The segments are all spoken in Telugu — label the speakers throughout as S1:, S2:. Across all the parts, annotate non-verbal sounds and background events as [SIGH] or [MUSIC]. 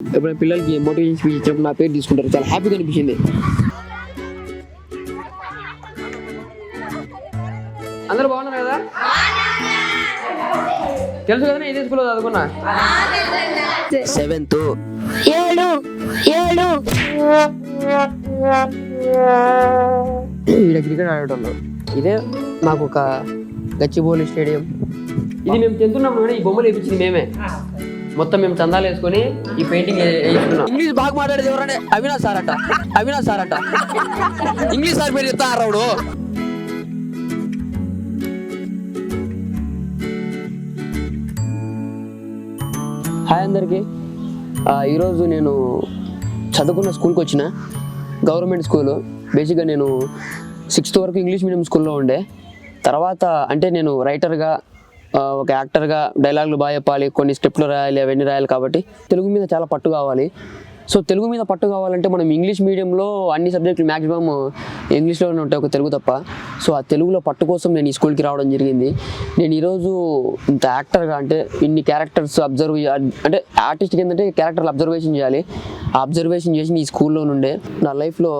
S1: ఎప్పుడైనా పిల్లలకి మోటివేషన్ స్పీచ్ ఇచ్చినప్పుడు నా పేరు తీసుకుంటారు. చాలా హ్యాపీగా అనిపించింది. అందరూ బాగున్నారు కదా? తెలుసు కదా ఇదే స్కూల్లో చదువుకున్నా? సెవెంత్.
S2: ఏడు ఏడు.
S1: ఇక్కడ క్రికెట్ ఆడేటోళ్ళు. ఇదే మాకు ఒక గచ్చిబౌలి స్టేడియం. ఇది మేము తింటున్నప్పుడు కూడా ఈ బొమ్మలు వేయించింది మేమే. మొత్తం మేము చందాలు వేసుకొని ఈ పెయింటింగ్ వేయించుకున్నాం ఇంగ్లీష్ బాగా మాట్లాడేది ఎవరంటే అవినాష్ సార్ అంట. అవినాష్ సార్ అంట. ఇంగ్లీష్ సార్ పేరు చెప్తా రావుడు హాయ్ అందరికీ. ఈరోజు నేను చదువుకున్న స్కూల్కి వచ్చిన. Government school. బేసిక్గా నేను సిక్స్త్ వరకు ఇంగ్లీష్ మీడియం స్కూల్లో ఉండే. తర్వాత అంటే నేను రైటర్గా ఒక యాక్టర్గా డైలాగులు బాగా చెప్పాలి కొన్ని స్క్రిప్ట్లు రాయాలి అవన్నీ రాయాలి కాబట్టి తెలుగు మీద చాలా పట్టు కావాలి. సో తెలుగు మీద పట్టు కావాలంటే మనం ఇంగ్లీష్ మీడియంలో అన్ని సబ్జెక్టులు మ్యాక్సిమం ఇంగ్లీష్లోనే ఉంటాయి ఒక తెలుగు తప్ప. సో ఆ తెలుగులో పట్టు కోసం నేను ఈ స్కూల్కి రావడం జరిగింది. నేను ఈరోజు ఇంత యాక్టర్గా అంటే ఇన్ని క్యారెక్టర్స్ అబ్జర్వ్ అంటే ఆర్టిస్ట్కి ఏంటంటే క్యారెక్టర్లు అబ్జర్వేషన్ చేయాలి. ఆ అబ్జర్వేషన్ చేసి ఈ స్కూల్లో నుండే నా లైఫ్లో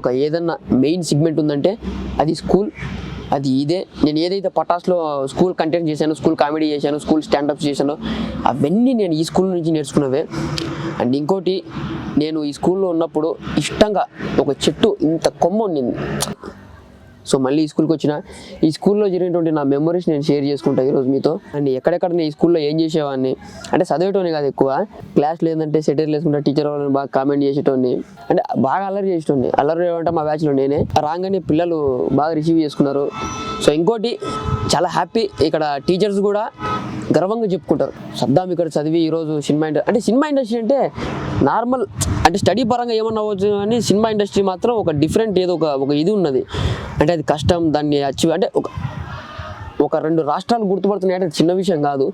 S1: ఒక ఏదన్నా మెయిన్ సిగ్మెంట్ ఉందంటే అది స్కూల్ అది ఇదే. నేను ఏదైతే పటాస్లో స్కూల్ కంటెంట్ చేశాను స్కూల్ కామెడీ చేశాను స్కూల్ స్టాండప్స్ చేశాను అవన్నీ నేను ఈ స్కూల్ నుంచి నేర్చుకున్నవే. అండ్ ఇంకోటి నేను ఈ స్కూల్లో ఉన్నప్పుడు ఇష్టంగా ఒక చెట్టు ఇంత కొమ్మ ఉండింది. సో మళ్ళీ ఈ స్కూల్కి వచ్చిన ఈ స్కూల్లో జరిగినటువంటి నా మెమరీస్ నేను షేర్ చేసుకుంటా ఈరోజు మీతో. అండ్ ఎక్కడెక్కడ నేను ఈ స్కూల్లో ఏం చేసేవాడిని? అంటే చదివేటోని కాదు ఎక్కువ. క్లాస్లో ఏంటంటే సెటర్ వేసుకుంటా టీచర్ వాళ్ళని బాగా కామెంట్ చేసేటోని అంటే బాగా అల్లరి చేసేటోని అల్లరి అంటే మా బ్యాచ్లో నేనే. రాగానే పిల్లలు బాగా రిసీవ్ చేసుకున్నారు. సో ఇంకోటి చాలా హ్యాపీ ఇక్కడ టీచర్స్ కూడా గర్వంగా చెప్పుకుంటారు. సద్దాం ఇక్కడ చదివి ఈరోజు సినిమా ఇండస్ట్రీ అంటే సినిమా ఇండస్ట్రీ అంటే నార్మల్ అంటే స్టడీ పరంగా ఏమన్నా అవ్వచ్చు కానీ సినిమా ఇండస్ట్రీ మాత్రం ఒక డిఫరెంట్ ఏదో ఒక ఒక ఇది ఉన్నది. అంటే అది కష్టం దాన్ని అచీవ్ అంటే ఒక ఒక రెండు రాష్ట్రాలు గుర్తుపడుతున్నాయి అంటే చిన్న విషయం కాదు.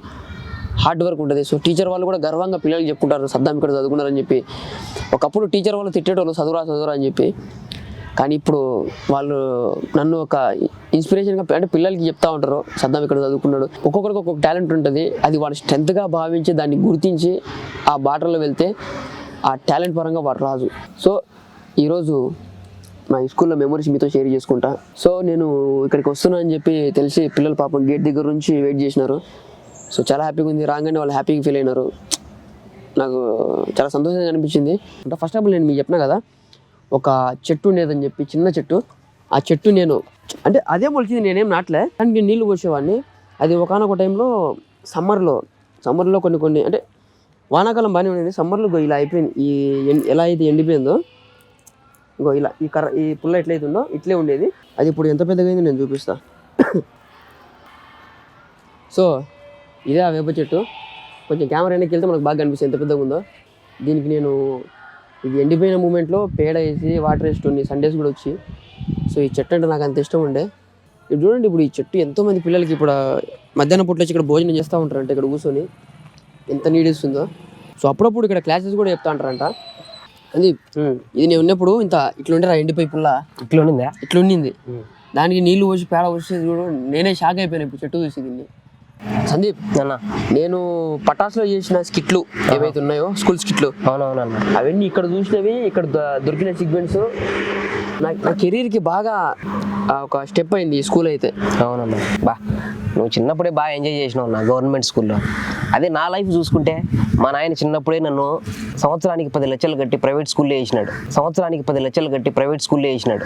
S1: హార్డ్ వర్క్ ఉంటుంది. సో టీచర్ వాళ్ళు కూడా గర్వంగా పిల్లలు చెప్పుకుంటారు. సద్దాం ఇక్కడ చదువుకున్నారని చెప్పి. ఒకప్పుడు టీచర్ వాళ్ళు తిట్టేటోళ్ళు చదువురా చదువురా అని చెప్పి. కానీ ఇప్పుడు వాళ్ళు నన్ను ఒక ఇన్స్పిరేషన్గా అంటే పిల్లలకి చెప్తా ఉంటారు. సద్దాం ఇక్కడ చదువుకున్నాడు. ఒక్కొక్కరికి ఒక్కొక్క టాలెంట్ ఉంటుంది. అది వాళ్ళ స్ట్రెంత్గా భావించి దాన్ని గుర్తించి ఆ బాటలో వెళ్తే ఆ టాలెంట్ పరంగా వాడు రాజు. సో ఈరోజు నా స్కూల్లో మెమరీస్ మీతో షేర్ చేసుకుంటా. సో నేను ఇక్కడికి వస్తున్నా అని చెప్పి తెలిసి పిల్లలు పాపం గేట్ దగ్గర నుంచి వెయిట్ చేసినారు. సో చాలా హ్యాపీగా ఉంది. రాగానే వాళ్ళు హ్యాపీగా ఫీల్ అయినారు. నాకు చాలా సంతోషంగా అనిపించింది. అంటే ఫస్ట్ ఆఫ్ ఆల్ నేను మీకు చెప్పిన కదా ఒక చెట్టు ఉండేదని చెప్పి చిన్న చెట్టు. ఆ చెట్టు నేను అంటే అదే మొలిచింది నేనేం నాటలే. దానికి నీళ్ళు పోసేవాడిని. అది ఒకనొక టైంలో సమ్మర్లో సమ్మర్లో కొన్ని కొన్ని అంటే వానాకాలం బాగానే ఉండేది. సమ్మర్లో ఇలా అయిపోయింది. ఈ ఎలా అయితే ఎండిపోయిందో ఇంకో ఇలా ఈ కర్ర ఈ పుల్ల ఎట్లయితే ఉందో ఇట్లే ఉండేది. అది ఇప్పుడు ఎంత పెద్దగా అయిందో నేను చూపిస్తా. సో ఇదే ఆ వేప చెట్టు. కొంచెం కెమెరా వెనక్కి వెళ్తే మనకు బాగా కనిపిస్తుంది. ఎంత పెద్దగా ఉందో దీనికి నేను ఇది ఎండిపోయిన మూమెంట్లో పేడ వేసి వాటర్ వేసుకొని సండేస్ కూడా వచ్చి. సో ఈ చెట్టు అంటే నాకు అంత ఇష్టం ఉండే. ఇప్పుడు చూడండి ఇప్పుడు ఈ చెట్టు ఎంతో మంది పిల్లలకి ఇప్పుడు మధ్యాహ్నం పూట వచ్చి ఇక్కడ భోజనం చేస్తూ ఉంటారంట ఇక్కడ కూర్చొని. ఎంత నీడ్ ఇస్తుందో. సో అప్పుడప్పుడు ఇక్కడ క్లాసెస్ కూడా చెప్తా ఉంటారంట. అది ఇది నేను ఉన్నప్పుడు ఇంత ఇట్లా ఉండే ఎండిపోయి పుల్ల.
S3: ఇట్లా ఉండిందా?
S1: ఇట్లా ఉండింది. దానికి నీళ్ళు పోసి పేడ పోసి చూడు నేనే షాక్ అయిపోయాను ఇప్పుడు చెట్టు చూసి దీన్ని. సందీప్
S3: అన్న
S1: నేను పటాస్లో చేసిన స్కిట్లు ఏవైతే ఉన్నాయో స్కూల్ స్కిట్లు
S3: అవునవునన్న.
S1: అవన్నీ ఇక్కడ చూసినవి ఇక్కడ దొరికిన సిగ్మెంట్స్ నా నా కెరీర్కి బాగా ఒక స్టెప్ అయింది ఈ స్కూల్ అయితే.
S3: అవునన్న. బా నువ్వు చిన్నప్పుడే బాగా ఎంజాయ్ చేసినావు నా గవర్నమెంట్ స్కూల్లో. అదే నా లైఫ్ చూసుకుంటే మా నాయన చిన్నప్పుడే నన్ను సంవత్సరానికి పది లక్షలు కట్టి ప్రైవేట్ స్కూల్లో వేసినాడు. సంవత్సరానికి పది లక్షలు కట్టి ప్రైవేట్ స్కూల్లో వేసినాడు.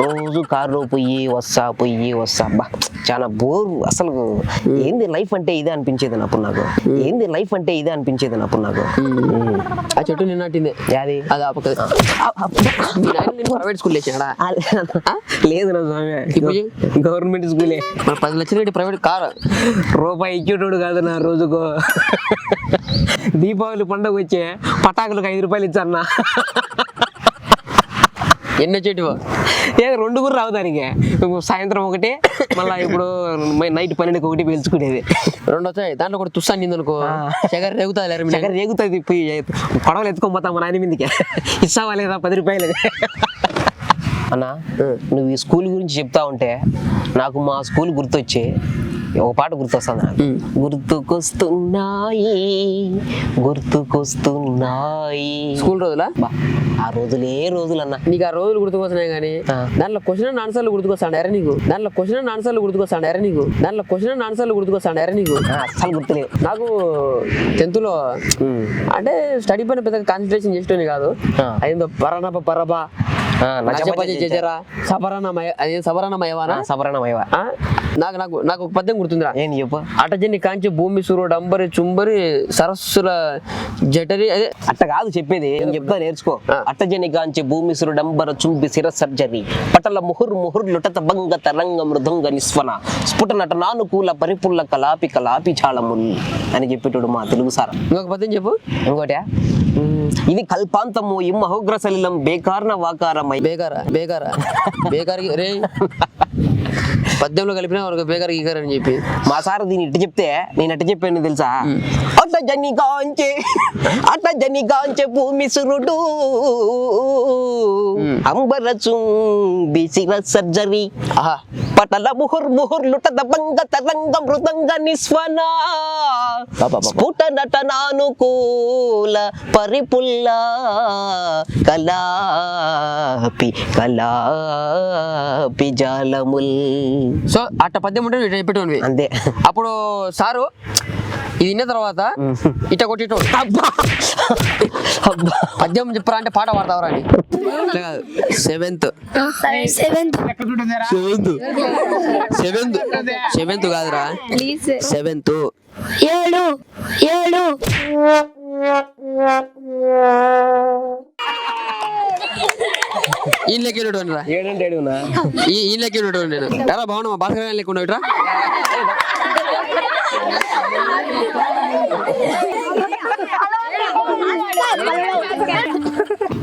S3: రోజు కారులో పోయి వస్తా పోయి వస్తా. బా చాలా బోర్. అసలు ఏంది లైఫ్ అంటే ఇదే అనిపించేది అప్పుడు నాకు. ఏంది లైఫ్ అంటే ఇదే అనిపించేది అప్పుడు నాకు. ఉమ్.
S1: ఆ చెట్టు నిన్న నాటిందే
S3: యాది?
S1: అది ప్రైవేట్ స్కూల్ వేసాడా
S3: లేదు నా స్వామి.
S1: ఇప్పుడు
S3: గవర్నమెంట్ స్కూలే.
S1: పది లక్షలు పెట్టి ప్రైవేట్ కార్?
S3: రూపాయి ఇచ్చేటోడు కాదు నా రోజుకు. దీపావళి పండుగ వచ్చే. పటాకులకు ఐదు రూపాయలు ఇచ్చన్నా
S1: ఎన్ని వచ్చేటివో
S3: ఏ రెండు కూడా రావు దానికి. సాయంత్రం ఒకటి మళ్ళీ ఇప్పుడు నైట్ పన్నెండుకి ఒకటి పేల్చుకునేది.
S1: రెండు వచ్చాయి దాంట్లో కూడా తుస్సా నింది అనుకో. చగర్ రేగుతుంది
S3: చక్కెర రేగుతుంది పడవలు ఎత్తుకొని పోతాం మా నాయన మీదకి. ఇస్తావా లేదా? పది రూపాయలు. అన్న నువ్వు ఈ స్కూల్ గురించి చెప్తా ఉంటే నాకు మా స్కూల్ గుర్తొచ్చి ఒక పాట గుర్తొస్తుంది. గుర్తుకొస్తున్నాయి గుర్తుకొస్తున్నాయి.
S1: స్కూల్ రోజులా?
S3: ఆ రోజులే రోజులన్నా.
S1: నీకు ఆ రోజులు గుర్తుకొస్తున్నాయి కానీ. దాంట్లో క్వశ్చన్ ఆన్సర్లు గుర్తుకొస్తాను ఎరా నీకు? దాంట్లో క్వశ్చన్ ఆన్సర్లు గుర్తుకొస్తాను ఎరా నీకు? దాంట్లో క్వశ్చన్ ఆన్సర్లు గుర్తుకొస్తాను ఎరా నీకు?
S3: ఆ, అస్సలు గుర్తులేవు.
S1: నాకు టెన్త్లో. అంటే స్టడీ పైన పెద్దగా కాన్సన్ట్రేషన్ చేసేటోని కాదు.
S3: ఆ.
S1: అదేందో పరనప పరబా సబరణమయ సబరణమయవానా? నాకు నాకు నాకు ఒక పద్యం గుర్తుందిరా.
S3: ఏం చెప్పు.
S1: అటజని కాంచి భూమి సురుడు అంబరి చుంబరి సరస్సుల జఠరి అదే
S3: అట్ట కాదు చెప్పేది. నేను చెప్తా నేర్చుకో. అట్టజని కాంచి భూమి డంబర చుంబి శిర సర్జరి పటల ముహుర్ ముహుర్ లుటత భంగ తరంగ మృదంగ నిస్వన స్ఫుట నట నానుకూల పరిపుల్ల కలాపి కలాపి చాళముల్ అని చెప్పేటోడు మా తెలుగు సార్.
S1: ఇంకొక పద్యం చెప్పు.
S3: ఇంకోటి ఇది కల్పాంతము ఇమ్మహోగ్ర సలిలం బేకారణ వాకారమై
S1: బేగారా బేగారా బేగారికి రే. పద్యంలో కలిపిన ఒక బేగారు గీగారు అని చెప్పి.
S3: మా సార్ దీన్ని ఇట్ట చెప్తే నేను ఎట్ట చెప్పాను తెలుసా? అట్ట జని కాంచే అట్ట జని కాంచే భూమి సురుడు. అంబర చుంబి శిర సర్జరీ.
S1: ఆహా.
S3: పటల ముహుర్ ముహుర్ లుటద భంగ తరంగ మృదంగ నిస్వన. స్ఫుట నటనానుకూల పరిపుల్ల కలాపి కలాపి జాలముల్.
S1: సో అట్ట పద్యం ఉంటే చెప్పేటోనివి.
S3: అంతే.
S1: అప్పుడు సారు ఇది విన్న తర్వాత ఇట్ట కొట్టేటోడు.
S3: అబ్బా! అబ్బా!
S1: పద్యం చెప్పరా అంటే పాట పాడతావరా అని. Seventh.
S2: Seventh.
S1: Seventh. Seventh. Seventh కాదురా. సెవెంత్.
S2: ఏడు. ఏడు.
S1: ఈయన లెక్కేటోడు రా
S3: ఏడంటే
S1: ఈయన నేను. బాగున్నా భాస్కర్ లెక్క ఇట్రా?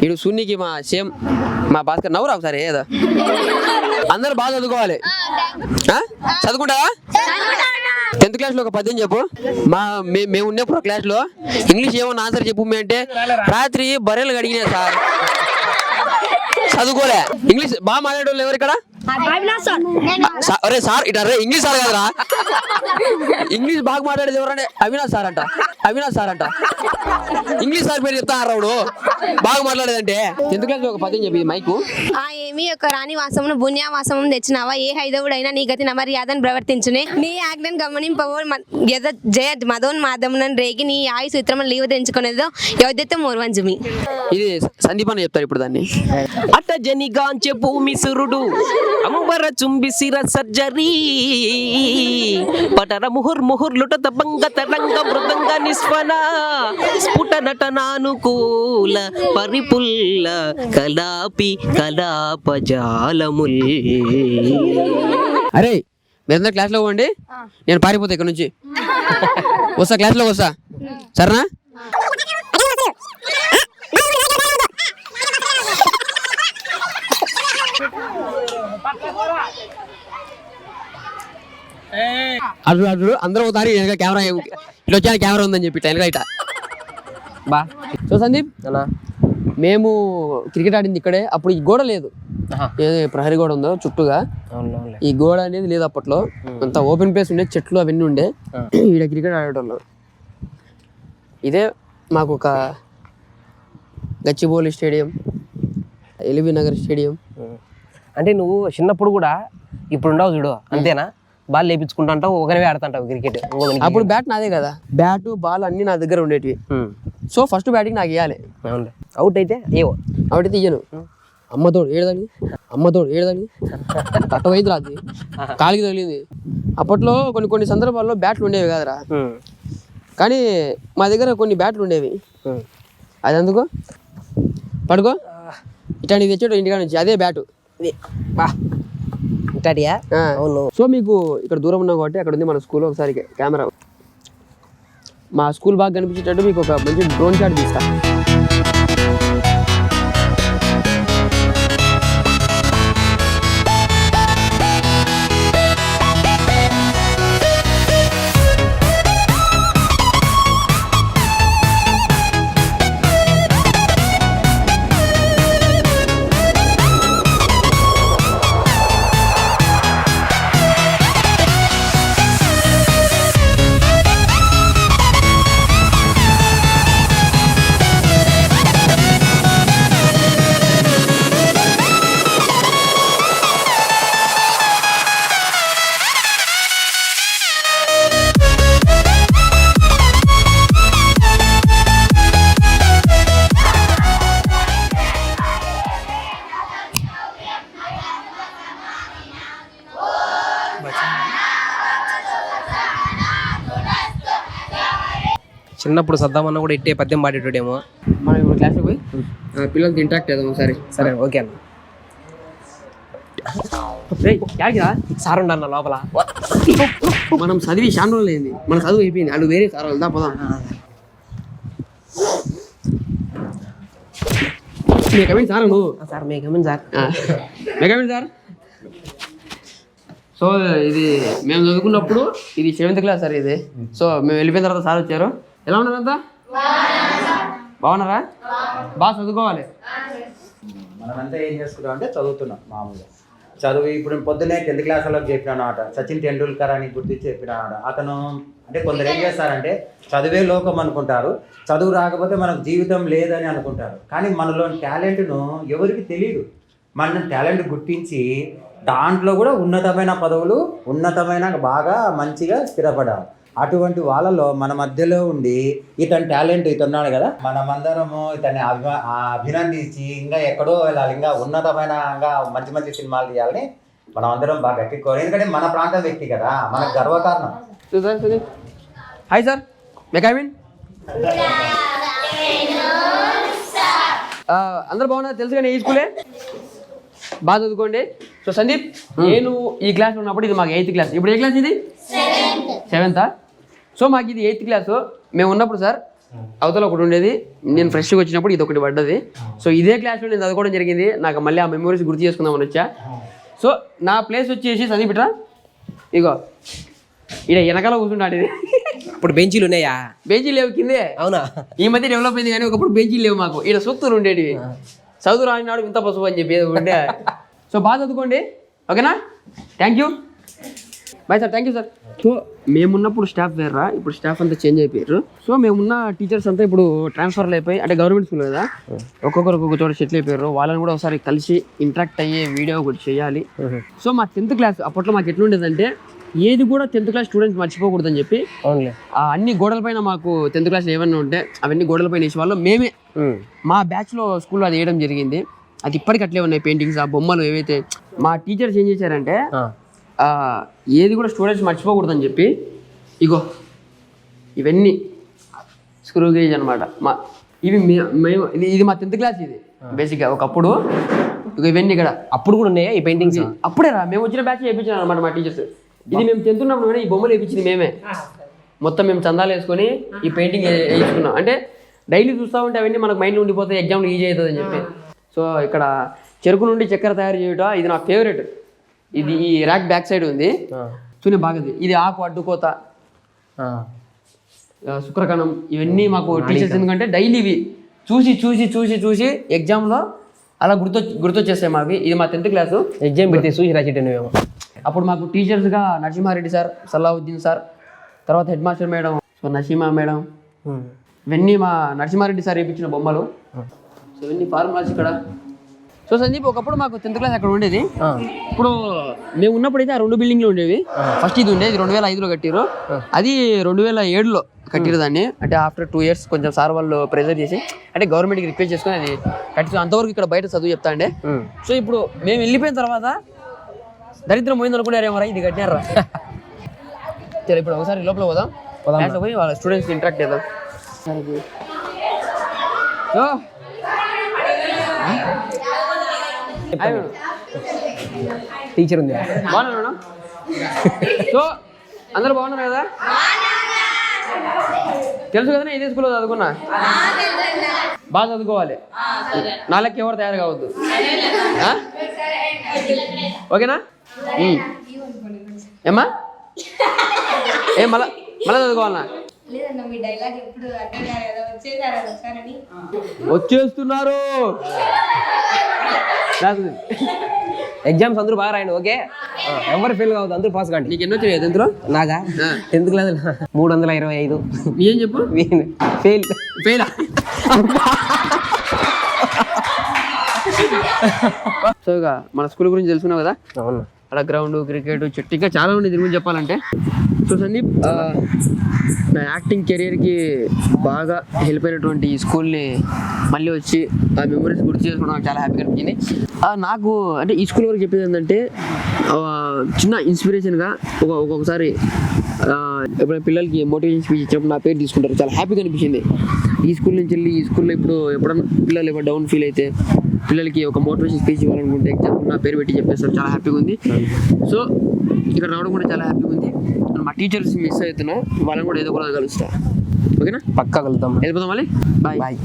S1: ఇడు సున్నికి మా సేమ్ మా భాస్కర్ నవ్వురా ఒకసారి ఏదో? అందరు బాగా చదువుకోవాలి. ఆ? చదువుకుంటావా? టెన్త్ క్లాస్లో ఒక పద్యం చెప్పు. మా మేము ఉన్నప్పుడు క్లాస్లో ఇంగ్లీష్ ఏమన్నా ఆన్సర్ చెప్పు మీ అంటే రాత్రి బర్రెలు అడిగినా సార్. చదువుకోలే. ఇంగ్లీష్ బాగా మాట్లాడేవాళ్ళు ఎవరు ఇక్కడ? అరే సార్ ఇట అరే ఇంగ్లీష్ సార్ కదరా? ఇంగ్లీష్ బాగా మాట్లాడేది ఎవరంటే అవినాష్ సార్ అంట. అవినాష్ సార్ అంట. ఇంగ్లీష్ సార్ పేరు చెప్తా రావుడు బాగా మాట్లాడేదంటే? లో ఒక పద్యం చెప్పి మైకు?
S4: ఆ ఏమి యొక్క రాణి వాసమును పుణ్యవాసము తెచ్చినావా? ఏ హైదవుడైనా నీ గతి నమర్యాదను ప్రవర్తించునే. నీ ఆజ్ఞను గమనింపవో యద జయ మదోన్ మాధమునని రేగి నీ ఆయు సూత్రమును లీవ తెంచుకునేదో యోధ్యత మోర్వంజుమి
S1: ఇది సందీప్ చెప్తారు ఇప్పుడు దాన్ని.
S3: అట్ట జనిగాంచె భూమి సురుడు అంబర చుంబి సిర సర్జరీ. పటర ముహుర్ ముహుర్ లుటత భంగ తరంగ మృదంగ నిస్వన స్ఫుట నటనానుకూల పరిపుల్ల కలాపి కలాప జాలముల్
S1: అరే మీరందరూ క్లాస్లో పోండి. నేను పారిపోతా ఇక్కడ నుంచి. వస్తా క్లాస్లోకి వస్తా. సరేనా? అటు అటు అందరూ వెనక కెమెరా ఇట్లా వచ్చాను కెమెరా ఉందని చెప్పి ఇట్లా వెనక ఇట్లా.
S3: బా.
S1: సో సందీప్
S3: అన్నా.
S1: మేము క్రికెట్ ఆడింది ఇక్కడే. అప్పుడు ఈ గోడ లేదు. ఏదో ప్రహరీ గోడ ఉందో చుట్టూగా? ఈ గోడ అనేది లేదు అప్పట్లో. అంత ఓపెన్ ప్లేస్ ఉండే చెట్లు అవన్నీ ఉండే. [CLEARS THROAT] ఈడ క్రికెట్ ఆడేటోళ్ళం. ఇదే మాకు ఒక Gachibowli stadium LB Nagar stadium.
S3: అంటే నువ్వు చిన్నప్పుడు కూడా ఇప్పుడు ఉండవు చూడు అంతేనా? బాల్ లేపించుకుంటాంటావు ఒకరివే ఆడుతుంటావు క్రికెట్
S1: అప్పుడు బ్యాట్ నాదే కదా. బ్యాట్ బాల్ అన్ని నా దగ్గర ఉండేటివి. సో ఫస్ట్ బ్యాటింగ్ నాకు ఇవ్వాలి
S3: అవుట్ అయితే ఏవో.
S1: ఆవిడ తీయను అమ్మతోడు ఏడదని? అమ్మతోడు ఏడదని? అట్టవైంది రాది కాలికి తగిలింది. అప్పట్లో కొన్ని కొన్ని సందర్భాల్లో బ్యాట్లు ఉండేవి కాదురా. కానీ మా దగ్గర కొన్ని బ్యాట్లు ఉండేవి. అది అందుకో పడుకో. ఇట్లాంటి తెచ్చాడు ఇంటికాడ నుంచి అదే బ్యాటు.
S3: బా. అవును.
S1: సో మీకు ఇక్కడ దూరం ఉన్నాం కాబట్టి అక్కడ ఉంది మన స్కూల్ ఒకసారి కెమెరా. మా స్కూల్ బాగా కనిపించేటట్టు మీకు ఒక మంచి డ్రోన్ షాట్ తీస్తా.
S3: చిన్నప్పుడు సద్దామన్న కూడా ఇట్టే పద్యం పాడేటోడేమో.
S1: మనం ఇప్పుడు క్లాస్లో పోయి? ఆ, పిల్లలతో ఇంటరాక్ట్ చేద్దాం ఒకసారి.
S3: సరే ఓకే అన్న.
S1: రేయ్, యాడికి రా?
S3: సార్ ఉండన్న లోపల.
S1: మనం చదివి రోజులు అయింది మన చదువు అయిపోయింది. వాళ్ళు వేరే సార్ వెళ్దా పోదాం. మేకమేంటి సార్ నువ్వు?
S3: సార్ మీకేమని సార్?
S1: మేకమేంటి సార్? సో ఇది మేము చదువుకున్నప్పుడు ఇది సెవెంత్ క్లాస్ సార్ ఇది. సో మేము వెళ్ళిపోయిన తర్వాత సార్ వచ్చారు. ఎలా ఉన్నారంతా బాగున్నారా? బాగా చదువుకోవాలి.
S5: మనమంతా ఏం చేసుకుంటాం అంటే చదువుతున్నాం మామూలుగా. చదువు ఇప్పుడు పొద్దునే టెన్త్ క్లాస్ వాళ్ళకి చెప్పినాను ఆట సచిన్ టెండూల్కర్ అని గుర్తించి చెప్పినాడు అతను అంటే కొందరు ఏం చేస్తారంటే చదువే లోకం అనుకుంటారు. చదువు రాకపోతే మనకు జీవితం లేదని అనుకుంటారు. కానీ మనలోని టాలెంట్ను ఎవరికి తెలియదు మన టాలెంట్ గుర్తించి దాంట్లో కూడా ఉన్నతమైన పదవులు ఉన్నతమైన బాగా మంచిగా స్థిరపడాలి. అటువంటి వాళ్ళలో మన మధ్యలో ఉండి ఇతని టాలెంట్ ఇతన్నాడు కదా మనమందరము ఇతన్ని అభిమా ఆ అభినందించి ఇంకా ఎక్కడో వెళ్ళాలి ఇంకా ఉన్నతమైన ఇంకా మంచి మంచి సినిమాలు తీయాలని మనం అందరం బాగా గట్టి కోరి ఎందుకంటే మన ప్రాంతం వ్యక్తి కదా మనకు గర్వకారణం.
S1: సో సార్ హాయ్ సార్ మెకామిన్ అందరు బాగున్నారు తెలుసు కానీ ఈ స్కూలే? బాగా చదువుకోండి. సో సందీప్ నేను ఈ క్లాస్ ఉన్నప్పుడు ఇది మాకు ఎయిత్ క్లాస్. ఇప్పుడు ఏ క్లాస్ ఇది? సెవెంతా సో మాకు ఇది ఎయిత్ క్లాస్. మేము ఉన్నప్పుడు సార్ అవతల ఒకటి ఉండేది. నేను ఫ్రెష్గా వచ్చినప్పుడు ఇది ఒకటి పడ్డది. సో ఇదే క్లాస్లో నేను చదువుకోవడం జరిగింది. నాకు మళ్ళీ ఆ మెమరీస్ గుర్తు చేసుకుందామని వచ్చా. సో నా ప్లేస్ వచ్చేసి సందీప్ ఇట్రా. ఇగో ఈడ వెనకాల కూర్చుంటాడు ఇది
S3: ఇప్పుడు బెంచీలు ఉన్నాయా?
S1: బెంచీ లేవు కిందే.
S3: అవునా?
S1: ఈ మధ్య డెవలప్ అయింది కానీ ఒకప్పుడు బెంచీలు లేవు మాకు. ఈడ సూక్తులు ఉండేటివి. చదువు రానినాడు ఇంత పసుపు అని చెప్పి ఉండే. సో బాగా చదువుకోండి. ఓకేనా? Thank you bye sir thank you sir so మేమున్నప్పుడు staff వేర్రా? ఇప్పుడు స్టాఫ్ అంతా చేంజ్ అయిపోయారు. సో మేమున్న టీచర్స్ అంతా ఇప్పుడు ట్రాన్స్ఫర్లు అయిపోయి అంటే గవర్నమెంట్ స్కూల్ కదా? ఒక్కొక్కరు ఒక్కొక్క చోట సెటిల్ అయిపోయారు. వాళ్ళని కూడా ఒకసారి కలిసి ఇంటరాక్ట్ అయ్యే వీడియో ఒకటి చేయాలి. సో మా టెన్త్ క్లాస్ అప్పట్లో మాకు ఎట్లుండేదంటే ఏది కూడా టెన్త్ క్లాస్ స్టూడెంట్స్ మర్చిపోకూడదని చెప్పి
S3: అవునులే.
S1: ఆ అన్ని గోడలపైన మాకు టెన్త్ క్లాస్ ఏమన్నా ఉంటే అవన్నీ గోడలపైన వేసే వాళ్ళు మేమే మా బ్యాచ్లో స్కూల్లో అది వేయడం జరిగింది. అది ఇప్పటికి అట్లే ఉన్నాయి పెయింటింగ్స్ ఆ బొమ్మలు ఏవైతే మా టీచర్స్ ఏం చేశారంటే ఏది కూడా స్టూడెంట్స్ మర్చిపోకూడదని చెప్పి ఇగో ఇవన్నీ స్క్రూ గేజ్ అనమాట మా ఇవి మేము ఇది ఇది మా టెన్త్ క్లాస్ ఇది. బేసిక్గా ఒకప్పుడు ఇవన్నీ ఇక్కడ.
S3: అప్పుడు కూడా ఉన్నాయా ఈ పెయింటింగ్స్
S1: అప్పుడే రా మేము వచ్చిన బ్యాచ్ వేయించారు అనమాట మా టీచర్స్ ఇది మేము టెన్త్ ఉన్నప్పుడు కూడా ఈ బొమ్మలు వేయించింది మేమే. మొత్తం మేము చందాలు వేసుకొని ఈ పెయింటింగ్ వేయించుకున్నాం. అంటే డైలీ చూస్తూ ఉంటే అవన్నీ మనకు మైండ్ ఉండిపోతాయి ఎగ్జామ్లో ఈజీ అవుతుంది అని చెప్పి. సో ఇక్కడ చెరుకు నుండి చక్కెర తయారు చేయటం ఇది నా ఫేవరెట్ ఇది ఈ ర్యాక్ బ్యాక్ సైడ్ ఉంది. చూనే బాగుంది. ఇది ఆకు అడ్డుకోత శుక్రకణం ఇవన్నీ మాకు టీచర్స్ ఎందుకంటే డైలీ ఇవి. చూసి చూసి చూసి చూసి ఎగ్జామ్లో అలా గుర్తొ గుర్తొచ్చేస్తాయి మాకు. ఇది మా టెన్త్ క్లాసు
S3: ఎగ్జామ్ పెడితే చూసి రాసేటం నువ్వేమో
S1: అప్పుడు మాకు టీచర్స్గా నరసింహారెడ్డి సార్ సల్లావుద్దీన్ సార్ తర్వాత headmaster madam so Naseema madam. ఇవన్నీ మా నరసింహారెడ్డి సార్ వేయించిన బొమ్మలు. సో ఇవన్నీ ఫార్ములాస్ ఇక్కడ. సో సందీప్ ఒకప్పుడు మాకు టెన్త్ క్లాస్ అక్కడ ఉండేది. ఇప్పుడు మేము ఉన్నప్పుడు అయితే ఆ రెండు బిల్డింగ్లు ఉండేవి. ఫస్ట్ ఇది ఉండేది రెండు వేల ఐదులో కట్టిరు అది రెండు వేల ఏడులో కట్టిరు దాన్ని. అంటే ఆఫ్టర్ టూ ఇయర్స్ కొంచెం సార్ వాళ్ళు ప్రెజర్ చేసి అంటే గవర్నమెంట్కి రిక్వెస్ట్ చేసుకొని అది కట్టి అంతవరకు ఇక్కడ బయట చదువు చెప్తా అండి సో ఇప్పుడు మేము వెళ్ళిపోయిన తర్వాత దరిద్రం పోయింది అనుకున్నారేమో రా ఇది కట్టినారా [LAUGHS] సరే ఇప్పుడు ఒకసారి లోపల పోదాం. పోయి వాళ్ళ స్టూడెంట్స్ ఇంటరాక్ట్ చేద్దాం సో హాయ్ మేడం.
S3: టీచర్ ఉంది?
S1: బాగున్నారు మేడం? సో అందరూ బాగున్నారు కదా? తెలుసు కదా ఇదే స్కూల్లో చదువుకున్నా? బాగా చదువుకోవాలి. నాలుగు ఎవరు తయారు కావద్దు? ఓకేనా. ఏమ్మా? ఏం మళ్ళా మళ్ళా చదువుకోవాలన్నా వచ్చేస్తున్నారు.
S3: ఎగ్జామ్స్ అందరూ బాగా రాయండి ఓకే? ఎవరు ఫెయిల్ కావద్దు అందరూ పాస్ కాండి.
S1: నీకు ఎన్నో తెలియదు ఎందులో
S3: నాగా. టెన్త్ క్లాస్ మూడు వందల ఇరవై ఐదు.
S1: ఏం చెప్పు?
S3: ఫెయిల్
S1: ఫెయిల్ సో ఇక మన స్కూల్ గురించి తెలుసుకున్నావు కదా?
S3: అవును.
S1: అక్కడ గ్రౌండ్ క్రికెట్ చెట్టు. ఇంకా చాలా ఉన్నాయి. దీని గురించి చెప్పాలంటే. సో సందీప్ నా యాక్టింగ్ కెరియర్కి బాగా హెల్ప్ అయినటువంటి ఈ స్కూల్ని మళ్ళీ వచ్చి ఆ మెమరీస్ గుర్తు చేసుకోవడం చాలా హ్యాపీగా అనిపించింది. నాకు అంటే ఈ స్కూల్ వరకు చెప్పేది ఏంటంటే చిన్న ఇన్స్పిరేషన్గా ఒక ఒక్కొక్కసారి ఎప్పుడైనా పిల్లలకి మోటివేషన్ స్పీచ్ ఇచ్చినప్పుడు నా పేరు తీసుకుంటారు. చాలా హ్యాపీగా అనిపించింది. ఈ స్కూల్ నుంచి వెళ్ళి ఈ స్కూల్లో ఇప్పుడు ఎప్పుడన్నా పిల్లలు ఎప్పుడు డౌన్ ఫీల్ అయితే పిల్లలకి ఒక మోటివేషన్ స్పీచ్ ఇవ్వాలనుకుంటే ఎగ్జాంపుల్ నా పేరు పెట్టి చెప్పేస్తారు. చాలా హ్యాపీగా ఉంది. సో ఇక్కడ రావడం కూడా చాలా హ్యాపీగా ఉంది. మా టీచర్స్ మిస్ అవుతున్నా. వాళ్ళని కూడా ఏదో కూడా కలుస్తా. ఓకేనా?
S3: పక్కా కలుద్దాం.
S1: వెళ్ళిపోదాం మళ్ళీ? Bye
S3: bye